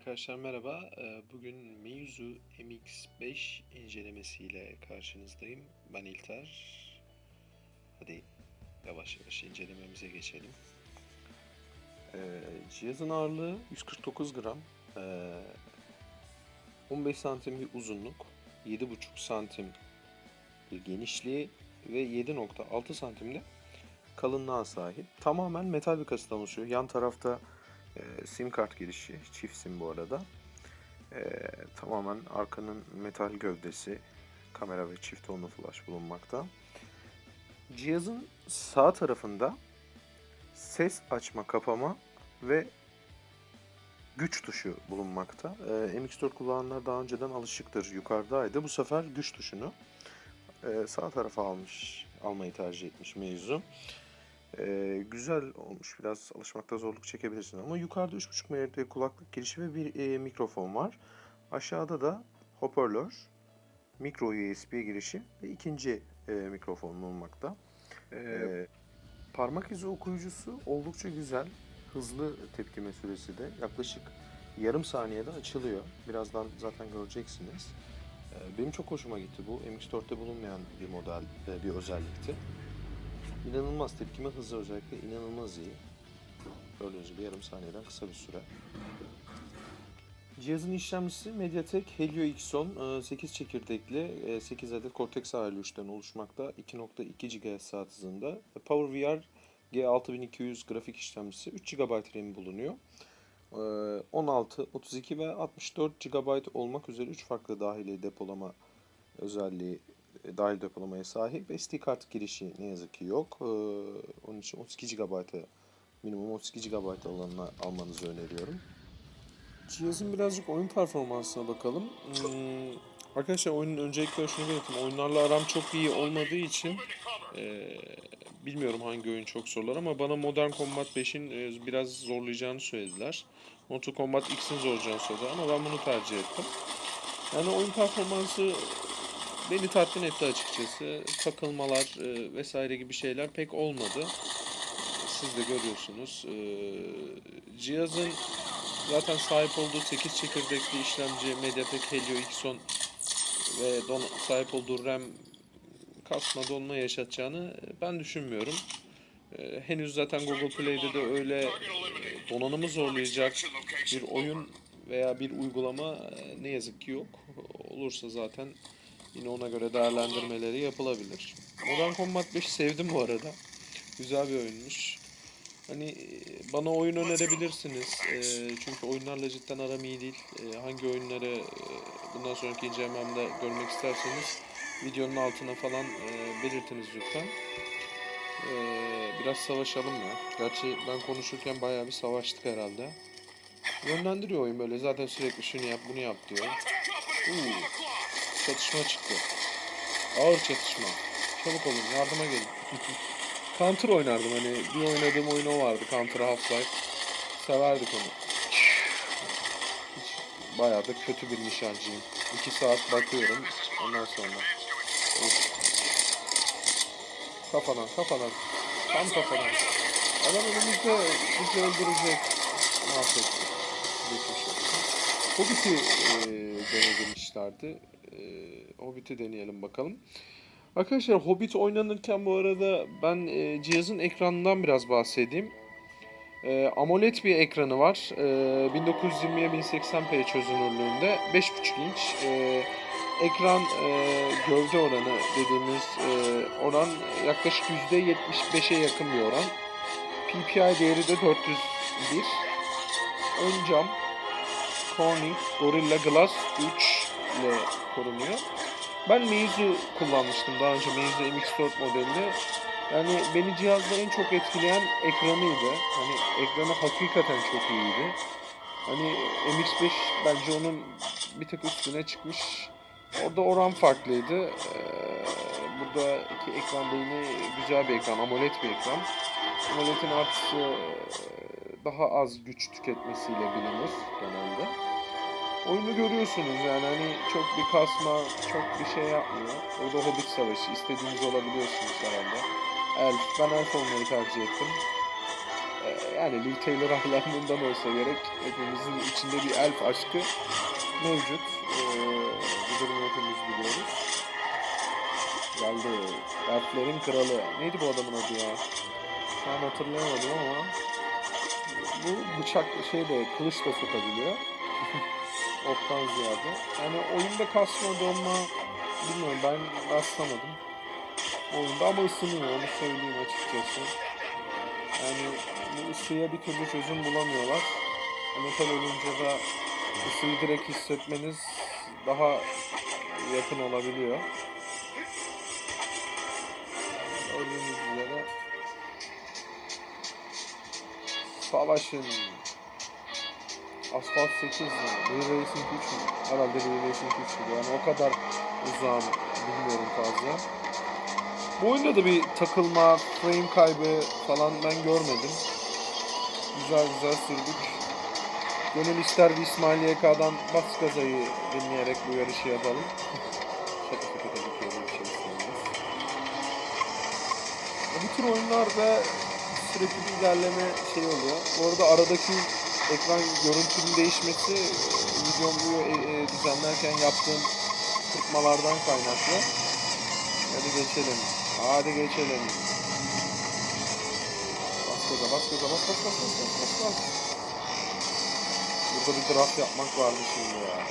Arkadaşlar merhaba. Ee, Bugün Meizu MX5 incelemesiyle karşınızdayım. Ben İlter. Hadi yavaş yavaş incelememize geçelim. Ee, Cihazın ağırlığı 149 gram. Ee, 15 santim bir uzunluk, 7,5 santim bir genişliği ve 7.6 santimde kalınlığa sahip. Tamamen metal bir kasadan oluşuyor. Yan tarafta e, sim kart girişi, çift sim bu arada. E, tamamen arkanın metal gövdesi, kamera ve çift tonlu flash bulunmakta. Cihazın sağ tarafında ses açma, kapama ve güç tuşu bulunmakta. E, MX4 kullananlar daha önceden alışıktır. Yukarıdaydı. Bu sefer güç tuşunu e, sağ tarafa almış, almayı tercih etmiş mevzu. Ee, güzel olmuş. Biraz alışmakta zorluk çekebilirsin ama yukarıda 3.5 mm kulaklık girişi ve bir e, mikrofon var. Aşağıda da hoparlör, micro USB girişi ve ikinci e, mikrofon bulunmakta. Ee, parmak izi okuyucusu oldukça güzel. Hızlı tepkime süresi de yaklaşık yarım saniyede açılıyor. Birazdan zaten göreceksiniz. Ee, benim çok hoşuma gitti bu. MX4'te bulunmayan bir model, e, bir özellikti. İnanılmaz tepkime hızı özellikle inanılmaz iyi. Gördüğünüz gibi yarım saniyeden kısa bir süre. Cihazın işlemcisi MediaTek Helio X10 8 çekirdekli e, 8 adet Cortex A53'ten oluşmakta. 2.2 GHz saat hızında. PowerVR G6200 grafik işlemcisi 3 GB RAM bulunuyor. E, 16, 32 ve 64 GB olmak üzere 3 farklı dahili depolama özelliği e, dahil depolamaya sahip. SD kart girişi ne yazık ki yok. Ee, onun için 32 GB'a minimum 32 GB olanını almanızı öneriyorum. Cihazın birazcık oyun performansına bakalım. Hmm, arkadaşlar oyunun öncelikle şunu belirteyim. Oyunlarla aram çok iyi olmadığı için e, bilmiyorum hangi oyun çok zorlar ama bana Modern Combat 5'in e, biraz zorlayacağını söylediler. Mortal Kombat X'in zorlayacağını söylediler ama ben bunu tercih ettim. Yani oyun performansı beni tatmin etti açıkçası. Takılmalar e, vesaire gibi şeyler pek olmadı. Siz de görüyorsunuz. E, cihazın zaten sahip olduğu 8 çekirdekli işlemci MediaTek Helio X10 ve don sahip olduğu RAM kasma donma yaşatacağını ben düşünmüyorum. E, henüz zaten Google Play'de de öyle e, donanımı zorlayacak bir oyun veya bir uygulama e, ne yazık ki yok. Olursa zaten Yine ona göre değerlendirmeleri yapılabilir. Modern Combat 5 sevdim bu arada. Güzel bir oyunmuş. Hani e, bana oyun önerebilirsiniz. E, çünkü oyunlarla cidden aram iyi değil. E, hangi oyunları e, bundan sonraki incelememde görmek isterseniz videonun altına falan e, belirtiniz lütfen. E, biraz savaşalım ya. Gerçi ben konuşurken bayağı bir savaştık herhalde. Yönlendiriyor oyun böyle. Zaten sürekli şunu yap bunu yap diyor. Uuu çatışma çıktı. Ağır çatışma. Çabuk olun yardıma gelin. Counter oynardım hani bir oynadığım oyun o vardı Counter Half-Life. Severdik onu. Bayağı da kötü bir nişancıyım. 2 saat bakıyorum ondan sonra. Of. Kafadan kafadan. Tam kafadan. Adam önümüzde bizi öldürecek. Mahvetti. Geçmiş olsun. Hobbit'i e, denemişlerdi. E, Hobbit'i deneyelim bakalım. Arkadaşlar Hobbit oynanırken bu arada ben e, cihazın ekranından biraz bahsedeyim. E, AMOLED bir ekranı var. E, 1920'ye 1080p çözünürlüğünde 5.5 inç. E, ekran e, gövde oranı dediğimiz e, oran yaklaşık %75'e yakın bir oran. PPI değeri de 401. Ön cam Corning Gorilla Glass 3 ile korunuyor. Ben Meizu kullanmıştım daha önce Meizu MX4 modelinde. Yani beni cihazda en çok etkileyen ekranıydı. Hani ekranı hakikaten çok iyiydi. Hani MX5 bence onun bir tık üstüne çıkmış. Orada oran farklıydı. Ee, burada iki ekran yine güzel bir ekran, AMOLED bir ekran. AMOLED'in artısı daha az güç tüketmesiyle bilinir genelde. Oyunu görüyorsunuz yani hani çok bir kasma, çok bir şey yapmıyor. Orada Hobbit Savaşı istediğiniz olabiliyorsunuz herhalde. Elf, ben Elf olmayı tercih ettim. Ee, yani Liv Taylor hayranlığından olsa gerek hepimizin içinde bir elf aşkı mevcut. Ee, bu durumu hepimiz biliyoruz. Geldi. Elflerin kralı. Neydi bu adamın adı ya? Şu an hatırlayamadım ama bu bıçak şey de kılıç da sokabiliyor. Oktan ziyade. Yani oyunda kasma donma bilmiyorum ben rastlamadım. Oyunda ama ısınıyor onu söyleyeyim açıkçası. Yani bu ısıya bir türlü çözüm bulamıyorlar. Metal olunca da ısıyı direkt hissetmeniz daha yakın olabiliyor. Gördüğünüz üzere savaşın Asphalt 8 mi? Real Racing 3 mü? Herhalde Real Racing 3 gibi. Yani o kadar uzağım bilmiyorum fazla. Bu oyunda da bir takılma, frame kaybı falan ben görmedim. Güzel güzel sürdük. Gönül ister bir İsmail YK'dan bas gazayı dinleyerek bu yarışı yapalım. şaka şaka tabii ki bir şey istemiyoruz. Bu tür oyunlarda sürekli bir ilerleme şey oluyor. Bu arada aradaki ekran görüntünün değişmesi e, videomu e, e, düzenlerken yaptığım kırpmalardan kaynaklı. Hadi geçelim. Hadi geçelim. Bas gaza bas gaza bas bas bas bas bas bas bas. Burada bir draft yapmak vardı şimdi ya.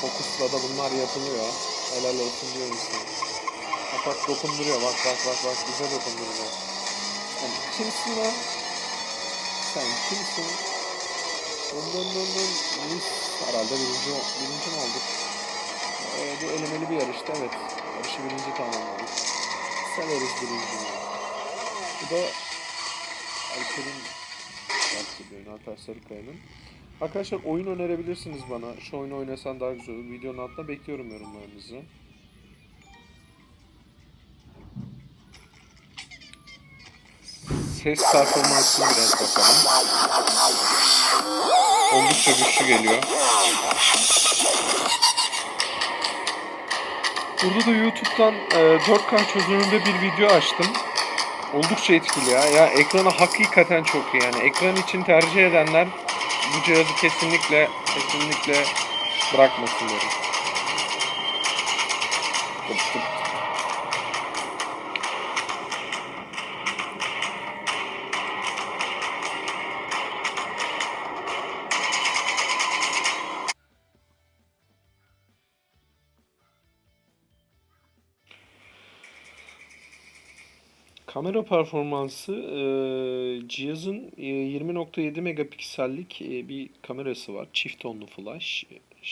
Fokusla da bunlar yapılıyor. Helal olsun diyor insan. Bak dokunduruyor bak bak bak bak bize dokunduruyor. Sen kimsin lan? Sen kimsin? Dön dön dön dön. Biz herhalde birinci, birinci mi olduk? Ee, bir elemeli bir yarıştı evet. Yarışı birinci tamamladık. Severiz birinciyi. Bu da Alper'in yaptığı bir oyun. Alper Sarıkaya'nın. Arkadaşlar oyun önerebilirsiniz bana. Şu oyunu oynasan daha güzel olur. Videonun altında bekliyorum yorumlarınızı. Ses performansına biraz bakalım. Oldukça güçlü geliyor. Burada da YouTube'dan e, 4K çözünürlüğünde bir video açtım. Oldukça etkili ya. Ya ekranı hakikaten çok iyi. Yani ekran için tercih edenler bu cihazı kesinlikle kesinlikle bırakmasın derim. Tıp tıp. Kamera performansı e, cihazın e, 20.7 megapiksellik e, bir kamerası var. Çift tonlu flash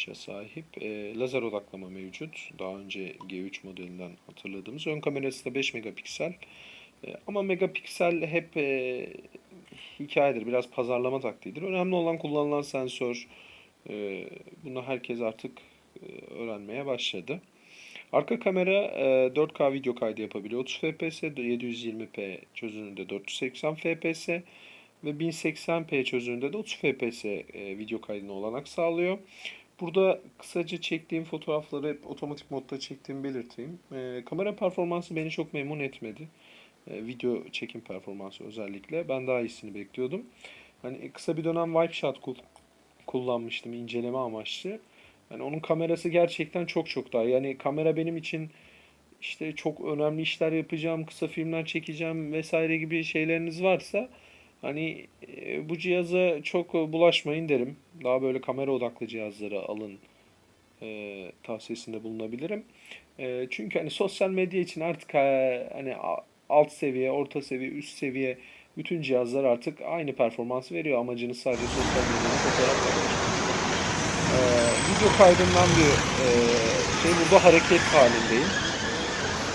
e, sahip. E, lazer odaklama mevcut. Daha önce G3 modelinden hatırladığımız. Ön kamerası da 5 megapiksel. E, ama megapiksel hep e, hikayedir. Biraz pazarlama taktiğidir. Önemli olan kullanılan sensör. E, bunu herkes artık öğrenmeye başladı. Arka kamera e, 4K video kaydı yapabiliyor. 30 fps, 720p çözünürlüğünde 480 fps ve 1080p çözünürlüğünde de 30 fps e, video kaydına olanak sağlıyor. Burada kısaca çektiğim fotoğrafları hep otomatik modda çektiğimi belirteyim. E, kamera performansı beni çok memnun etmedi. E, video çekim performansı özellikle. Ben daha iyisini bekliyordum. Hani kısa bir dönem wipe shot kul- kullanmıştım inceleme amaçlı. Yani onun kamerası gerçekten çok çok daha. Yani kamera benim için işte çok önemli işler yapacağım, kısa filmler çekeceğim vesaire gibi şeyleriniz varsa hani e, bu cihaza çok bulaşmayın derim. Daha böyle kamera odaklı cihazları alın e, tavsiyesinde bulunabilirim. E, çünkü hani sosyal medya için artık e, hani alt seviye, orta seviye, üst seviye bütün cihazlar artık aynı performans veriyor. Amacınız sadece sosyal medyada fotoğraf paylaşmak. Ee, video kaydından bir e, şey burada hareket halindeyim.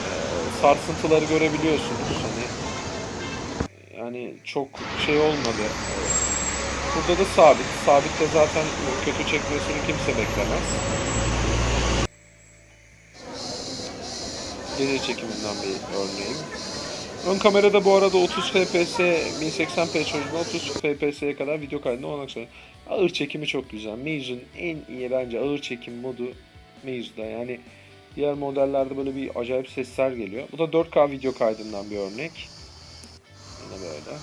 Ee, sarsıntıları görebiliyorsunuz hani. Yani çok şey olmadı. Ee, Burada da sabit. Sabitte zaten kötü çekmesini kimse beklemez. Gece çekiminden bir örneğim. Ön kamerada bu arada 30 fps, 1080p çözünürlüğünde 30 fps'ye kadar video kaydına olanak sağlıyor. Ağır çekimi çok güzel. Meizu'nun en iyi bence ağır çekim modu Meizu'da. Yani diğer modellerde böyle bir acayip sesler geliyor. Bu da 4K video kaydından bir örnek. Yine böyle.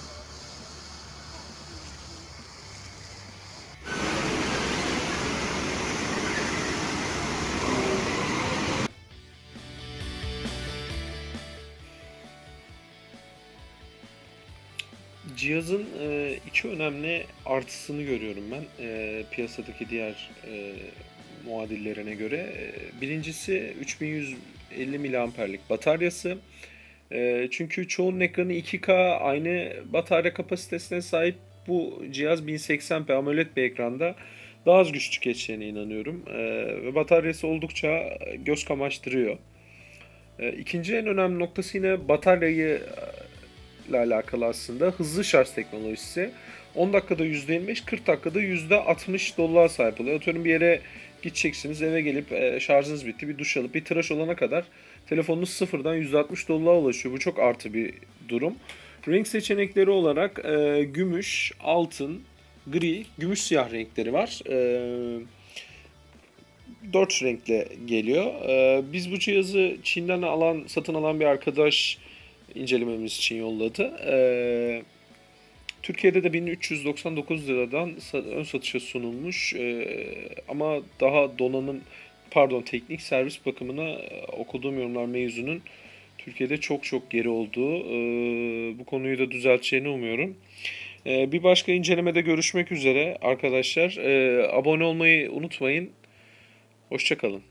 Cihazın e, iki önemli artısını görüyorum ben e, piyasadaki diğer e, muadillerine göre. E, Birincisi 3150 miliamperlik bataryası. E, çünkü çoğunun ekranı 2K aynı batarya kapasitesine sahip bu cihaz 1080p AMOLED bir ekranda daha az güç tüketeceğine inanıyorum. E, ve bataryası oldukça göz kamaştırıyor. E, İkinci en önemli noktası yine bataryayı ile alakalı aslında. Hızlı şarj teknolojisi. 10 dakikada %25, 40 dakikada %60 dolluğa sahip oluyor. Atıyorum bir yere gideceksiniz, eve gelip e, şarjınız bitti, bir duş alıp bir tıraş olana kadar telefonunuz sıfırdan %60 dolluğa ulaşıyor. Bu çok artı bir durum. Renk seçenekleri olarak e, gümüş, altın, gri, gümüş siyah renkleri var. E, 4 renkle geliyor. E, biz bu cihazı Çin'den alan, satın alan bir arkadaş incelememiz için yolladı. Ee, Türkiye'de de 1399 liradan ön satışa sunulmuş Ee, ama daha donanım pardon teknik servis bakımına e, okuduğum yorumlar mevzunun Türkiye'de çok çok geri olduğu ee, bu konuyu da düzelteceğini umuyorum. Ee, bir başka incelemede görüşmek üzere arkadaşlar. Abone olmayı unutmayın. Hoşçakalın.